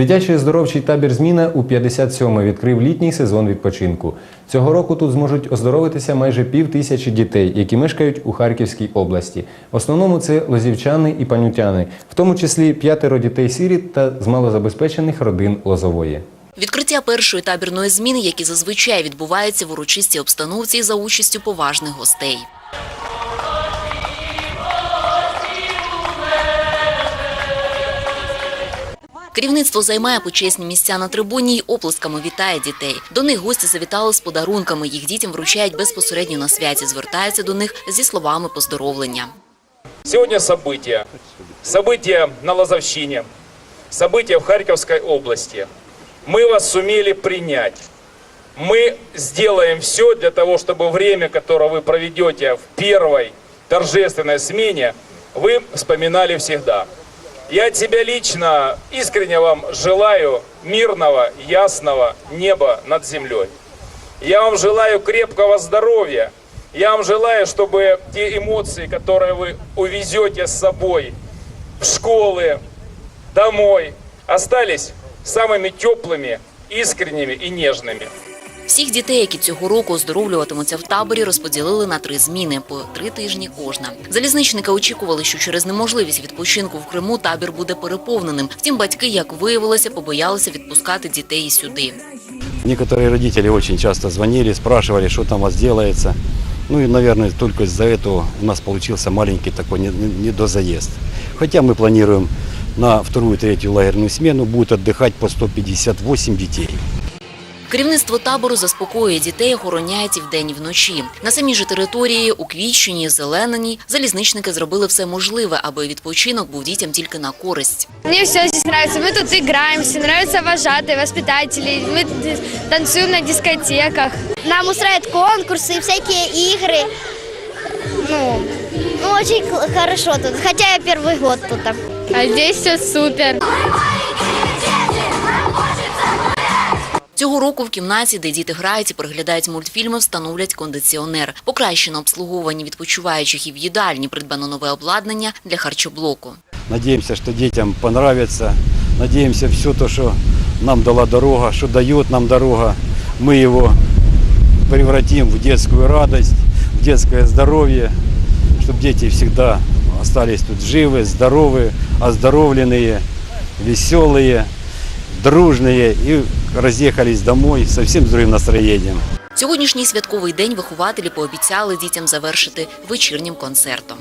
Дитячий оздоровчий табір Зміна у 57-й відкрив літній сезон відпочинку. Цього року тут зможуть оздоровитися майже пів тисячі дітей, які мешкають у Харківській області. В основному це лозівчани і панютяни, в тому числі п'ятеро дітей-сиріт та з малозабезпечених родин Лозової. Відкриття першої табірної зміни, які зазвичай відбуваються в урочистій обстановці за участю поважних гостей. Керівництво займає почесні місця на трибуні й оплесками вітає дітей. До них гості завітали з подарунками. Їх дітям вручають безпосередньо на святі. Звертаються до них зі словами поздоровлення. Сегодня события. События на Лозовщине. События в Харьковской области. Мы вас сумели принять. Мы сделаем все для того, чтобы время, которое вы проведете в первой торжественной смене, вы вспоминали всегда. Я от себя лично искренне вам желаю мирного, ясного неба над землей. Я вам желаю крепкого здоровья. Я вам желаю, чтобы те эмоции, которые вы увезете с собой в школы, домой, остались самыми теплыми, искренними и нежными. Всіх дітей, які цього року оздоровлюватимуться в таборі, розподілили на три зміни по три тижні кожна. Залізничники очікували, що через неможливість відпочинку в Криму табір буде переповненим. Втім, батьки, як виявилося, побоялися відпускати дітей і сюди. Некоторые родители очень часто звонили, спрашивали, что там у вас делается. Ну и, наверное, только из-за этого у нас получился маленький такой не- не- недозаезд. Хотя мы планируем на вторую, третью лагерную смену будет отдыхать по 158 детей. Керівництво табору заспокоює дітей, охороняють і вдень, і вночі. На самій же території, у Квітчині, Зелененій, залізничники зробили все можливе, аби відпочинок був дітям тільки на користь. Мне все здесь нравится. Мы тут играемся, нравятся вожатые, воспитатели. Мы д- танцуем на дискотеках. Нам устраивают конкурсы, всякие игры. Ну, ну очень кл- хорошо тут. Хотя я первый год тут. А здесь все супер. Цього року в кімнаті, де діти грають і переглядають мультфільми, встановлять кондиціонер. Покращено обслуговування відпочиваючих і в їдальні придбано нове обладнання для харчоблоку. Надеемся, что детям понравится. Надеемся, все то, что нам дала дорога, что дает нам дорога, мы его превратим в детскую радость, в детское здоровье, чтобы дети всегда остались тут живы, здоровы, оздоровленные, веселые, дружные и разъехались домой совсем с другим настроением. Сьогоднішній святковий день вихователі пообіцяли дітям завершити вечірнім концертом.